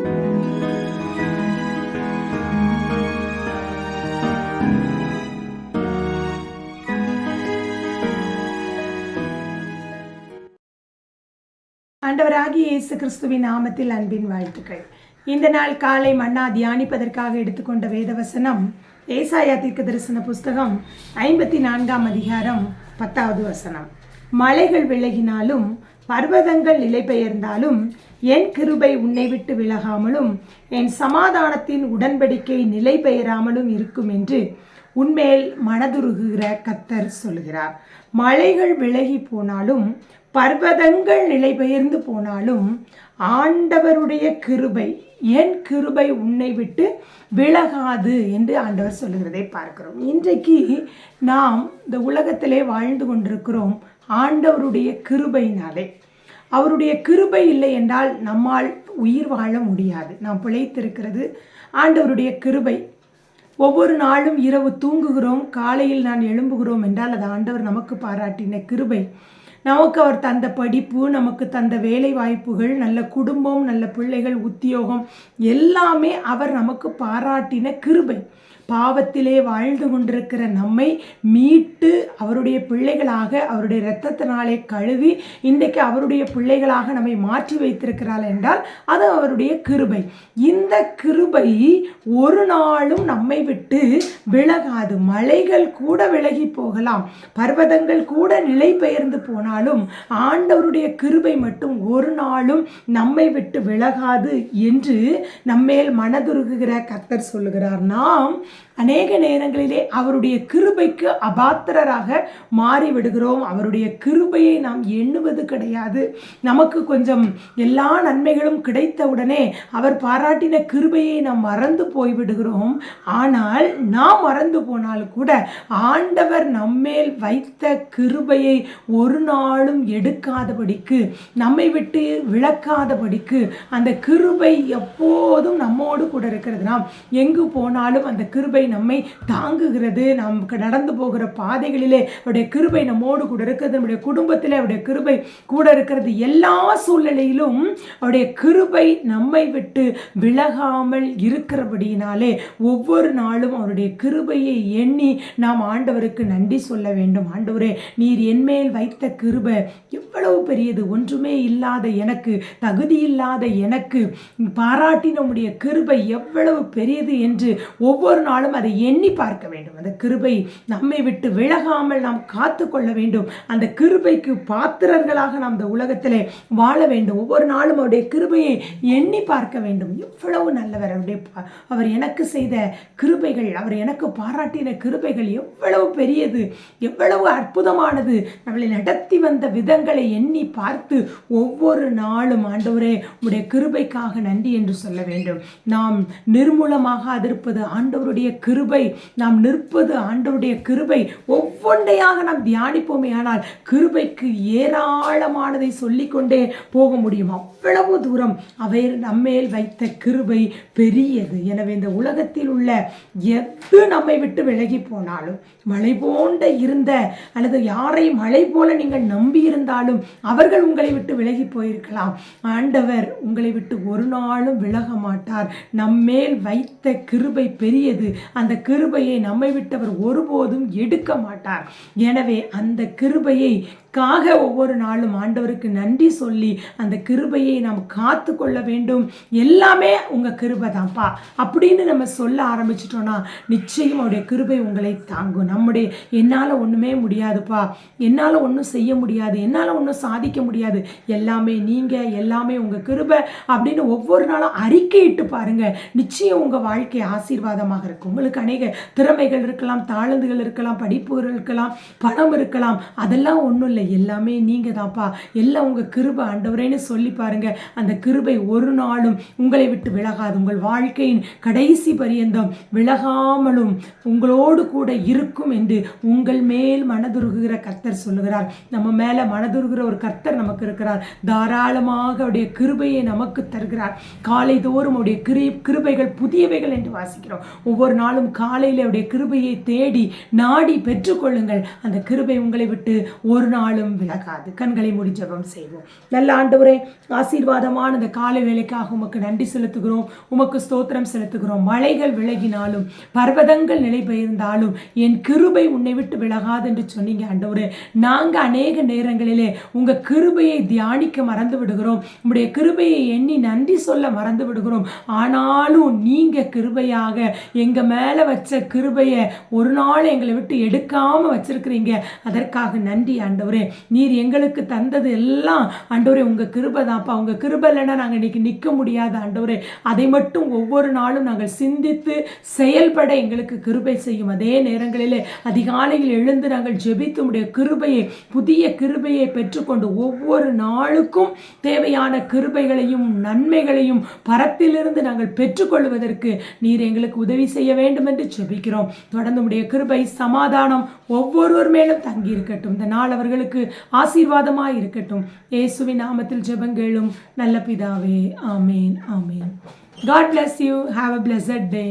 ஆண்டவராகிய இயேசு கிறிஸ்துவின் நாமத்தில் அன்பின் வாழ்த்துக்கள். இந்த நாள் காலை மன்னா தியானிப்பதற்காக எடுத்துக்கொண்ட வேதவசனம் ஏசாயா தீர்க்க தரிசன புஸ்தகம் ஐம்பத்தி நான்காம் அதிகாரம் பத்தாவது வசனம். மலைகள் விலகினாலும் பர்வதங்கள் நிலை பெயர்ந்தாலும் என் கிருபை உன்னை விட்டு விலகாமலும் என் சமாதானத்தின் உடன்படிக்கை நிலை பெயராமலும் இருக்கும் என்று உன்மேல் மனதுருகுகிற கத்தர் சொல்கிறார். மலைகள் விலகி போனாலும் பர்வதங்கள் நிலை பெயர்ந்து போனாலும் ஆண்டவருடைய கிருபை என் கிருபை உன்னை விட்டு விலகாது என்று ஆண்டவர் சொல்லுகிறதை பார்க்கிறோம். இன்றைக்கு நாம் இந்த உலகத்திலே வாழ்ந்து கொண்டிருக்கிறோம். ஆண்டவருடைய கிருபையினாலே. அவருடைய கிருபை இல்லை என்றால் நம்மால் உயிர் வாழ முடியாது. நாம் பிழைத்திருக்கிறது. ஆண்டவருடைய கிருபை. ஒவ்வொரு நாளும் இரவு தூங்குகிறோம். காலையில் நான் எழும்புகிறோம் என்றால் அது ஆண்டவர் நமக்கு பாராட்டின கிருபை. நமக்கு அவர் தந்த படிப்பு நமக்கு தந்த வேலை வாய்ப்புகள் நல்ல குடும்பம் நல்ல பிள்ளைகள் உத்தியோகம் எல்லாமே அவர் நமக்கு பாராட்டின கிருபை. பாவத்திலே வாழ்ந்து கொண்டிருக்கிற நம்மை மீட்டு அவருடைய பிள்ளைகளாக அவருடைய இரத்தத்தினாலே கழுவி இன்றைக்கு அவருடைய பிள்ளைகளாக நம்மை மாற்றி வைத்திருக்கிறாள் என்றால் அது அவருடைய கிருபை. இந்த கிருபை ஒரு நாளும் நம்மை விட்டு விலகாது. மலைகள் கூட விலகி போகலாம். பர்வதங்கள் கூட நிலை பெயர்ந்து போனாலும் ஆண்டவருடைய கிருபை மட்டும் ஒரு நாளும் நம்மை விட்டு விலகாது என்று நம்மேல் மனதுருகுகிற கத்தர் சொல்லுகிறார். நாம் அநேக நேரங்களிலே அவருடைய கிருபைக்கு அபாத்திரராக மாறிவிடுகிறோம். அவருடைய கிருபையை நாம் எண்ணுவது கிடையாது. நமக்கு கொஞ்சம் எல்லா நன்மைகளும் கிடைத்தவுடனே அவர் பாராட்டின கிருபையை நாம் மறந்து போய்விடுகிறோம். ஆனால் நாம் மறந்து போனாலும் கூட ஆண்டவர் நம்மேல் வைத்த கிருபையை ஒரு நாளும் எடுக்காதபடிக்கு நம்மை விட்டு விளக்காதபடிக்கு அந்த கிருபை எப்போதும் நம்மோடு கூட இருக்கிறது. நாம் எங்கு போனாலும் அந்த கிருபை கிருபை நம்மை தாங்குகிறது. நாம் நடந்து போகிற பாதைகளிலே அவருடைய கிருபை நம்மோடு கூட இருக்கிறது. நம்முடைய குடும்பத்தில் அவருடைய கிருபை கூட இருக்கிறது. எல்லா சூழ்நிலையிலும் அவருடைய கிருபை நம்மை விட்டு விலகாமல் இருக்கிறபடியினாலே ஒவ்வொரு நாளும் அவருடைய கிருபையை எண்ணி நாம் ஆண்டவருக்கு நன்றி சொல்ல வேண்டும். ஆண்டவரே நீர் என்மேல் வைத்த கிருபை எவ்வளவு பெரியது. ஒன்றுமே இல்லாத எனக்கு தகுதி இல்லாத எனக்கு பாராட்டின உடைய கிருபை எவ்வளவு பெரியது என்று ஒவ்வொரு நாளும் அதை எண்ணி பார்க்க வேண்டும். அந்த கிருபை நம்மை விட்டு விலகாமல் நாம் காத்து கொள்ள வேண்டும். அந்த கிருபைக்கு பாத்திரர்களாக நாம் இந்த உலகத்திலே வாழ வேண்டும். ஒவ்வொரு நாளும் அவருடைய கிருபையை எண்ணி பார்க்க வேண்டும். எவ்வளவு நல்லவர். அவருடைய அவர் எனக்கு செய்த கிருபைகள் அவர் எனக்கு பாராட்டின கிருபைகள் எவ்வளவு பெரியது எவ்வளவு அற்புதமானது. நம்மளை நடத்தி வந்த விதங்களை எண்ணி பார்த்து ஒவ்வொரு நாளும் ஆண்டவரே உடைய கிருபைக்காக நன்றி என்று சொல்ல வேண்டும். நாம் நிர்மூலமாக அதிருப்பது ஆண்டவருடைய கிருபை நாம் நிற்பது ஆண்டவருடைய கிருபை. ஒவ்வொன்றையாக நாம் தியானிப்போமே ஆனால் கிருபைக்கு ஏராளமானதை சொல்லிக்கொண்டே போக முடியும். அவ்வளவு தூரம் அவை நம்மேல் வைத்த கிருபை பெரியது. எனவே இந்த உலகத்தில் உள்ள எது நம்மை விட்டு விலகி போனாலும் மலை போன்ற இருந்த அல்லது யாரை மலை போல நீங்கள் நம்பி இருந்தாலும் அவர்கள் உங்களை விட்டு விலகி போயிருக்கலாம். ஆண்டவர் உங்களை விட்டு ஒரு நாளும் விலக மாட்டார். நம்மேல் வைத்த கிருபை பெரியது. அந்த கிருபையை நம்மை விட்டவர் ஒருபோதும் எடுக்க மாட்டார். எனவே அந்த கிருபையை காக ஒவ்வொரு நாளும் ஆண்டவருக்கு நன்றி சொல்லி அந்த கிருபையை நாம் காத்து கொள்ள வேண்டும். எல்லாமே உங்கள் கிருபை தான்ப்பா அப்படின்னு நம்ம சொல்ல ஆரம்பிச்சிட்டோன்னா நிச்சயம் அவருடைய கிருபை உங்களை தாங்கும். நம்முடைய என்னால் ஒன்றுமே முடியாதுப்பா. என்னால் ஒன்றும் செய்ய முடியாது. என்னால் ஒன்றும் சாதிக்க முடியாது. எல்லாமே நீங்கள் எல்லாமே உங்கள் கிருபை அப்படின்னு ஒவ்வொரு நாளும் அறிக்கையிட்டு பாருங்கள் நிச்சயம் உங்கள் வாழ்க்கை ஆசீர்வாதமாக இருக்கும். உங்களுக்கு அநேக திறமைகள் இருக்கலாம் தாழ்ந்துகள் இருக்கலாம் படிப்புகள் இருக்கலாம் பணம் இருக்கலாம். அதெல்லாம் ஒன்றும் இல்லை. எல்லாமே நீங்கள் தான்ப்பா எல்லாம் உங்கள் கிருபை ஆண்டவரேன்னு சொல்லி பாருங்கள் அந்த கிருபை ஒரு நாளும் உங்களை விட்டு விலகாது. உங்கள் வாழ்க்கையின் கடைசி பரியந்தம் விலகாமலும் உங்களோடு கூட இருக்கும் என்று உங்கள் மேல் மனதுருகுகிற கர்த்தர் சொல்லுகிறார். நம்ம மேலே மனதுருகிற ஒரு கர்த்தர் நமக்கு இருக்கிறார். தாராளமாக அவருடைய கிருபையை நமக்கு தருகிறார். காலை தோறும் அவருடைய கிரு கிருபைகள் புதியவைகள் என்று வாசிக்கிறோம். ஒவ்வொரு நாளும் காலையில் அவருடைய கிருபையை தேடி நாடி பெற்றுக்கொள்ளுங்கள். அந்த கிருபை உங்களை விட்டு ஒரு நாள் நாளும் விலகாது. கண்களை மூடி ஜபம் செய்வோம். நல்ல ஆண்டவரே ஆசீர்வாதமான இந்த காலை வேலைக்காக உமக்கு நன்றி செலுத்துகிறோம். உமக்கு ஸ்தோத்திரம் செலுத்துகிறோம். மலைகள் விலகினாலும் பர்வதங்கள் நிலை பெயர்ந்தாலும் என் கிருபை உன்னை விட்டு விலகாது என்று சொன்னீங்க ஆண்டவரே. நாங்கள் அநேக நேரங்களிலே உங்க கிருபையை தியானிக்க மறந்து விடுகிறோம். உங்களுடைய கிருபையை எண்ணி நன்றி சொல்ல மறந்து விடுகிறோம். ஆனாலும் நீங்க கிருபையாக எங்க மேல வச்ச கிருபையை ஒரு நாள் எங்களை விட்டு எடுக்காம வச்சிருக்கிறீங்க. அதற்காக நன்றி ஆண்டவரே. நீர் எங்களுக்கு தந்தது எல்லாம். ஆண்டவரே உங்கள் கிருபை தான்ப்பா. உங்கள் கிருபை இல்லைன்னா நாங்கள் இன்னைக்கு நிற்க முடியாது ஆண்டவரே. அதை மட்டும் ஒவ்வொரு நாளும் நாங்கள் சிந்தித்து செயல்பட எங்களுக்கு கிருபை செய்யும். அதே நேரங்களிலே அதிகாலையில் எழுந்து நாங்கள் ஜெபித்து உடைய கிருபையை புதிய கிருபையை பெற்றுக்கொண்டு ஒவ்வொரு நாளுக்கும் தேவையான கிருபைகளையும் நன்மைகளையும் பரத்திலிருந்து நாங்கள் பெற்றுக்கொள்வதற்கு நீர் எங்களுக்கு உதவி செய்ய வேண்டும் என்று ஜெபிக்கிறோம். தொடர்ந்து உடைய கிருபை சமாதானம் ஒவ்வொருவர் மேலும் தங்கி இருக்கட்டும் இந்த நாள் அவர்களுக்கு உங்களுக்கு ஆசீர்வாதமாக இருக்கட்டும். இயேசுவின் நாமத்தில் ஜெபங்களும் நல்ல பிதாவே. ஆமேன் ஆமேன். God bless you have a blessed day